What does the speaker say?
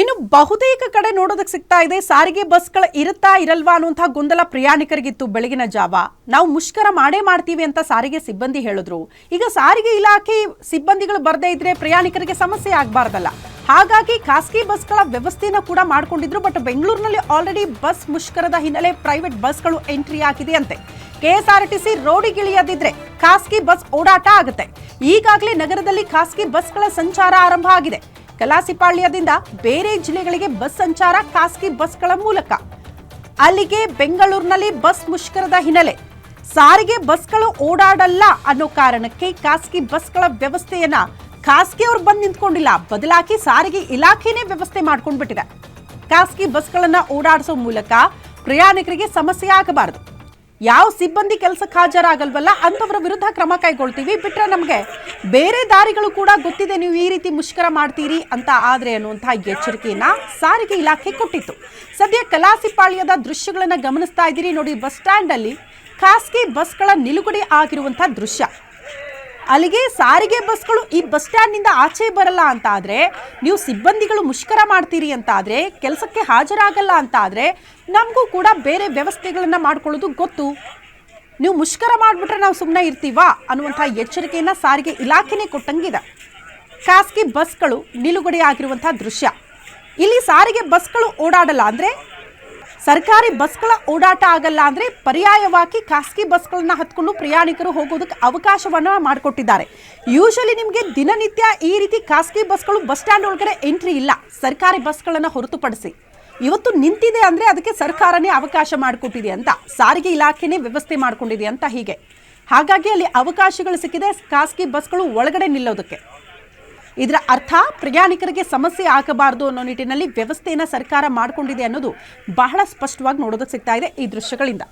ಇನ್ನು ಬಹುತೇಕ ಕಡೆ ನೋಡೋದಕ್ಕೆ ಸಿಗ್ತಾ ಇದೆ, ಸಾರಿಗೆ ಬಸ್ಗಳು ಇರುತ್ತಾ ಇರಲ್ವಾ ಅನ್ನುವಂಥ ಗೊಂದಲ ಪ್ರಯಾಣಿಕರಿಗಿತ್ತು ಬೆಳಗಿನ ಜಾವ. ನಾವು ಮುಷ್ಕರ ಮಾಡೇ ಮಾಡ್ತೀವಿ ಅಂತ ಸಾರಿಗೆ ಸಿಬ್ಬಂದಿ ಹೇಳಿದ್ರು. ಈಗ ಸಾರಿಗೆ ಇಲಾಖೆ ಸಿಬ್ಬಂದಿಗಳು ಬರದೇ ಇದ್ರೆ ಪ್ರಯಾಣಿಕರಿಗೆ ಸಮಸ್ಯೆ ಆಗಬಾರ್ದಲ್ಲ. ಹಾಗಾಗಿ ಖಾಸಗಿ ಬಸ್ಗಳ ವ್ಯವಸ್ಥೆನ ಕೂಡ ಮಾಡ್ಕೊಂಡಿದ್ರು, ಬಟ್ ಬೆಂಗಳೂರಿನಲ್ಲಿ ಆಲ್ರೆಡಿ ಬಸ್ ಮುಷ್ಕರದ ಹಿನ್ನೆಲೆ ಪ್ರೈವೇಟ್ ಬಸ್ಗಳು ಎಂಟ್ರಿ ಆಗಿದೆ ಅಂತೆ. ಕೆಎಸ್ಆರ್ಟಿಸಿ ರೋಡಿಗಿಳಿಯದಿದ್ರೆ ಖಾಸಗಿ ಬಸ್ ಓಡಾಟ ಆಗುತ್ತೆ. ಈಗಾಗಲೇ ನಗರದಲ್ಲಿ ಖಾಸಗಿ ಬಸ್ಗಳ ಸಂಚಾರ ಆರಂಭ ಆಗಿದೆ. ಕಲಾಸಿಪಾಳ್ಯದಿಂದ ಬೇರೆ ಜಿಲ್ಲೆಗಳಿಗೆ ಬಸ್ ಸಂಚಾರ ಖಾಸಗಿ ಬಸ್ಗಳ ಮೂಲಕ. ಅಲ್ಲಿಗೆ ಬೆಂಗಳೂರಿನಲ್ಲಿ ಬಸ್ ಮುಷ್ಕರದ ಹಿನ್ನೆಲೆ. ಸಾರಿಗೆ ಬಸ್ಗಳು ಓಡಾಡಲ್ಲ ಅನ್ನೋ ಕಾರಣಕ್ಕೆ ಖಾಸಗಿ ಬಸ್ಗಳ ವ್ಯವಸ್ಥೆಯನ್ನ ಖಾಸಗಿಯವರು ಬಂದು ನಿಂತ್ಕೊಂಡಿಲ್ಲ. ಬದಲಾಗಿ ಸಾರಿಗೆ ಇಲಾಖೆನೇ ವ್ಯವಸ್ಥೆ ಮಾಡ್ಕೊಂಡ್ಬಿಟ್ಟಿದೆ. ಖಾಸಗಿ ಬಸ್ಗಳನ್ನ ಓಡಾಡಿಸೋ ಮೂಲಕ ಪ್ರಯಾಣಿಕರಿಗೆ ಸಮಸ್ಯೆ ಆಗಬಾರದು. ಯಾವ ಸಿಬ್ಬಂದಿ ಕೆಲಸಕ್ಕೆ ಹಾಜರಾಗಲ್ವಲ್ಲ, ಅಂಥವರ ವಿರುದ್ಧ ಕ್ರಮ ಕೈಗೊಳ್ತೀವಿ. ಬಿಟ್ರೆ ನಮಗೆ ಬೇರೆ ದಾರಿಗಳು ಕೂಡ ಗೊತ್ತಿದೆ. ನೀವು ಈ ರೀತಿ ಮುಷ್ಕರ ಮಾಡ್ತೀರಿ ಅಂತ ಆದರೆ ಅನ್ನುವಂಥ ಎಚ್ಚರಿಕೆಯನ್ನ ಸಾರಿಗೆ ಇಲಾಖೆ ಕೊಟ್ಟಿತ್ತು. ಸದ್ಯ ಕಲಾಸಿಪಾಳ್ಯದ ದೃಶ್ಯಗಳನ್ನು ಗಮನಿಸ್ತಾ ಇದ್ದೀರಿ. ನೋಡಿ, ಬಸ್ ಸ್ಟ್ಯಾಂಡಲ್ಲಿ ಖಾಸಗಿ ಬಸ್ಗಳ ನಿಲುಗಡೆ ಆಗಿರುವಂಥ ದೃಶ್ಯ. ಅಲ್ಲಿಗೆ ಸಾರಿಗೆ ಬಸ್ಗಳು ಈ ಬಸ್ ಸ್ಟ್ಯಾಂಡ್ನಿಂದ ಆಚೆ ಬರಲ್ಲ ಅಂತ ಆದ್ರೆ ನೀವು ಸಿಬ್ಬಂದಿಗಳು ಮುಷ್ಕರ ಮಾಡ್ತೀರಿ ಅಂತ ಆದ್ರೆ ಕೆಲಸಕ್ಕೆ ಹಾಜರಾಗಲ್ಲ ಅಂತ ಆದ್ರೆ ನಮಗೂ ಕೂಡ ಬೇರೆ ವ್ಯವಸ್ಥೆಗಳನ್ನು ಮಾಡ್ಕೊಳ್ಳೋದು ಗೊತ್ತು. ನೀವು ಮುಷ್ಕರ ಮಾಡಿಬಿಟ್ರೆ ನಾವು ಸುಮ್ಮನೆ ಇರ್ತೀವಾ ಅನ್ನುವಂಥ ಎಚ್ಚರಿಕೆಯನ್ನು ಸಾರಿಗೆ ಇಲಾಖೆನೇ ಕೊಟ್ಟಂಗಿದೆ. ಖಾಸಗಿ ಬಸ್ಗಳು ನಿಲುಗಡೆ ಆಗಿರುವಂಥ ದೃಶ್ಯ. ಇಲ್ಲಿ ಸಾರಿಗೆ ಬಸ್ಗಳು ಓಡಾಡಲ್ಲ ಅಂದ್ರೆ ಸರ್ಕಾರಿ ಬಸ್ಗಳ ಓಡಾಟ ಆಗಲ್ಲ ಅಂದ್ರೆ ಪರ್ಯಾಯವಾಗಿ ಖಾಸಗಿ ಬಸ್ಗಳನ್ನ ಹತ್ಕೊಂಡು ಪ್ರಯಾಣಿಕರು ಹೋಗೋದಕ್ಕೆ ಅವಕಾಶವನ್ನ ಮಾಡಿಕೊಟ್ಟಿದ್ದಾರೆ. ಯೂಶಲಿ ನಿಮಗೆ ದಿನನಿತ್ಯ ಈ ರೀತಿ ಖಾಸಗಿ ಬಸ್ಗಳು ಬಸ್ ಸ್ಟ್ಯಾಂಡ್ ಒಳಗಡೆ ಎಂಟ್ರಿ ಇಲ್ಲ. ಸರ್ಕಾರಿ ಬಸ್ಗಳನ್ನ ಹೊರತುಪಡಿಸಿ. ಇವತ್ತು ನಿಂತಿದೆ ಅಂದ್ರೆ ಅದಕ್ಕೆ ಸರ್ಕಾರನೇ ಅವಕಾಶ ಮಾಡಿಕೊಟ್ಟಿದೆ ಅಂತ, ಸಾರಿಗೆ ಇಲಾಖೆನೇ ವ್ಯವಸ್ಥೆ ಮಾಡಿಕೊಂಡಿದೆ ಅಂತ ಹೀಗೆ. ಹಾಗಾಗಿ ಅಲ್ಲಿ ಅವಕಾಶಗಳು ಸಿಕ್ಕಿದೆ, ಖಾಸಗಿ ಬಸ್ಗಳು ಒಳಗಡೆ ನಿಲ್ಲೋದಕ್ಕೆ. ಇದರ ಅರ್ಥ ಪ್ರಯಾಣಿಕರಿಗೆ ಸಮಸ್ಯೆ ಆಗಬಾರದು ಅನ್ನೋ ನಿಟ್ಟಿನಲ್ಲಿ ವ್ಯವಸ್ಥೆಯನ್ನು ಸರ್ಕಾರ ಮಾಡಿಕೊಂಡಿದೆ ಅನ್ನೋದು ಬಹಳ ಸ್ಪಷ್ಟವಾಗಿ ನೋಡೋದಕ್ಕೆ ಸಿಗ್ತಾ ಇದೆ ಈ ದೃಶ್ಯಗಳಿಂದ.